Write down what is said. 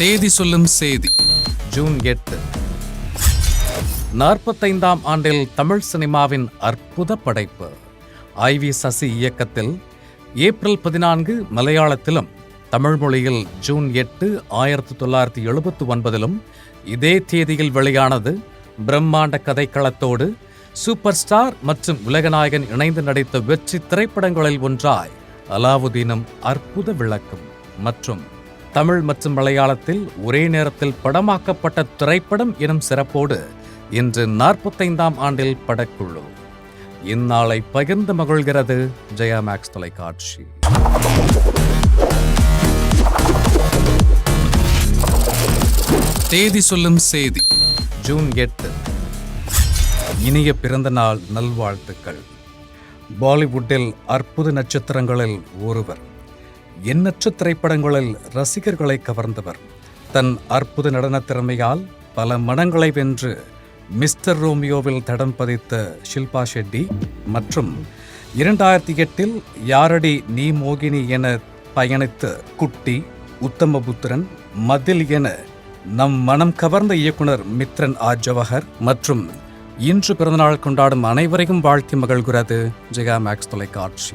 தேதி சொல்லும் செய்தி. ஜூன் எட்டு. நாற்பத்தைந்தாம் ஆண்டில் தமிழ் சினிமாவின் அற்புத படைப்பு. ஐ வி சசி இயக்கத்தில் ஏப்ரல் பதினான்கு மலையாளத்திலும் தமிழ் மொழியில் ஜூன் எட்டு ஆயிரத்தி தொள்ளாயிரத்தி எழுபத்தி ஒன்பதிலும் இதே தேதியில் வெளியானது பிரம்மாண்ட கதைக்களத்தோடு சூப்பர் ஸ்டார் மற்றும் உலகநாயகன் இணைந்து நடித்த வெற்றி திரைப்படங்களில் ஒன்றாய் அலாவுதீனும் அற்புத விளக்கம் மற்றும் தமிழ் மற்றும் மலையாளத்தில் ஒரே நேரத்தில் படமாக்கப்பட்ட திரைப்படம் எனும் சிறப்போடு இன்று நாற்பத்தைந்தாம் ஆண்டில் படக்குழு. இந்நாளை பகிர்ந்து மகிழ்கிறது ஜெயா மேக்ஸ் தொலைக்காட்சி. தேதி சொல்லும் செய்தி ஜூன் எட்டு. இனிய பிறந்த நாள் நல்வாழ்த்துக்கள். பாலிவுட்டில் அற்புத நட்சத்திரங்களில் ஒருவர். எண்ணற்ற திரைப்படங்களில் ரசிகர்களை கவர்ந்தவர். தன் அற்புத நடனத் திறமையால் பல மனங்களை வென்று மிஸ்டர் ரோமியோவில் தடம் பதித்த ஷில்பா ஷெட்டி மற்றும் இரண்டாயிரத்தி எட்டில் யாரடி நீ மோகினி என பயணித்த குட்டி உத்தமபுத்திரன் மதில் என நம் மனம் கவர்ந்த இயக்குனர் மித்ரன் ஆர் ஜவஹர் மற்றும் இன்று பிறந்தநாள் கொண்டாடும் அனைவரையும் வாழ்த்தி மகிழ்கிறது ஜெயா மேக்ஸ் தொலைக்காட்சி.